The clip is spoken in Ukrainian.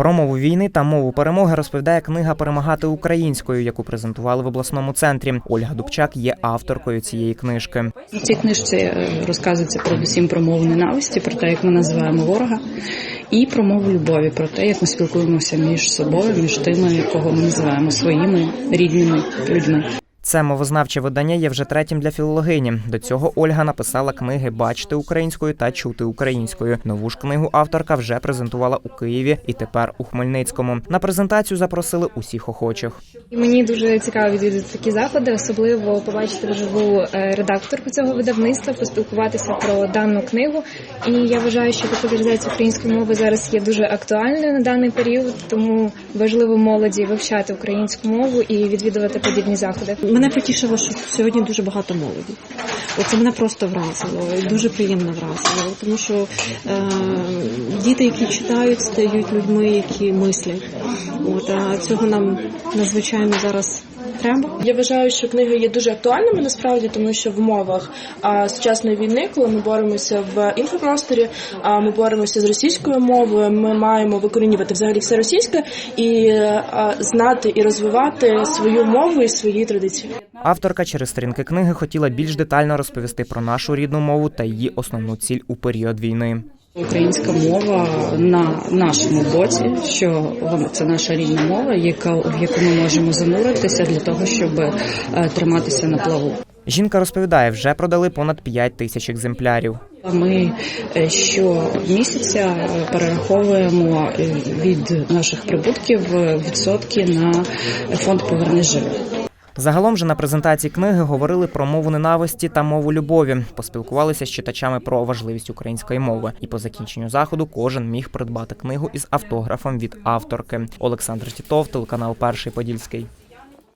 Про мову війни та мову перемоги розповідає книга Перемагати українською, яку презентували в обласному центрі. Ольга Дубчак є авторкою цієї книжки. В цій книжці е, розказується передусім про мову ненависті, про те, як ми називаємо ворога, і про мову любові, про те, як ми спілкуємося між собою, між тими, кого ми називаємо своїми рідними людьми. Це мовознавче видання є вже третім для філологині. До цього Ольга написала книги Бачити українською та чути українською. Нову ж книгу авторка вже презентувала у Києві і тепер у Хмельницькому. На презентацію запросили усіх охочих. Мені дуже цікаво відвідати такі заходи, особливо побачити вживу е, редакторку цього видавництва, поспілкуватися про дану книгу. І я вважаю, що популяризація української мови зараз є дуже актуальною на даний період, тому важливо молоді вивчати українську мову і відвідувати подібні заходи. Мене потішило, що сьогодні дуже багато молоді. Оце мене просто вразило, і дуже приємно вразило, тому що е, діти, які читають, стають людьми, які мислять. От а цього нам надзвичайно зараз треба. Я вважаю, що книги є дуже актуальними насправді, тому що в умовах а, сучасної війни, коли ми боремося в інфопросторі, а ми боремося з російською мовою, ми маємо викорінювати взагалі все російське і а, знати і розвивати свою мову і свої традиції. Авторка через сторінки книги хотіла більш детально розповісти про нашу рідну мову та її основну ціль у період війни. Українська мова на нашому боці, що вона це наша рідна мова, яка в яку ми можемо зануритися для того, щоб е, триматися на плаву. Жінка розповідає, вже продали понад 5 тисяч екземплярів. Ми е, щомісяця е, перераховуємо від наших прибутків відсотки на фонд «Поверни живих». Загалом же на презентації книги говорили про мову ненависті та мову любові. Поспілкувалися з читачами про важливість української мови. І по закінченню заходу кожен міг придбати книгу із автографом від авторки. Олександр Тітов, телеканал Перший Подільський.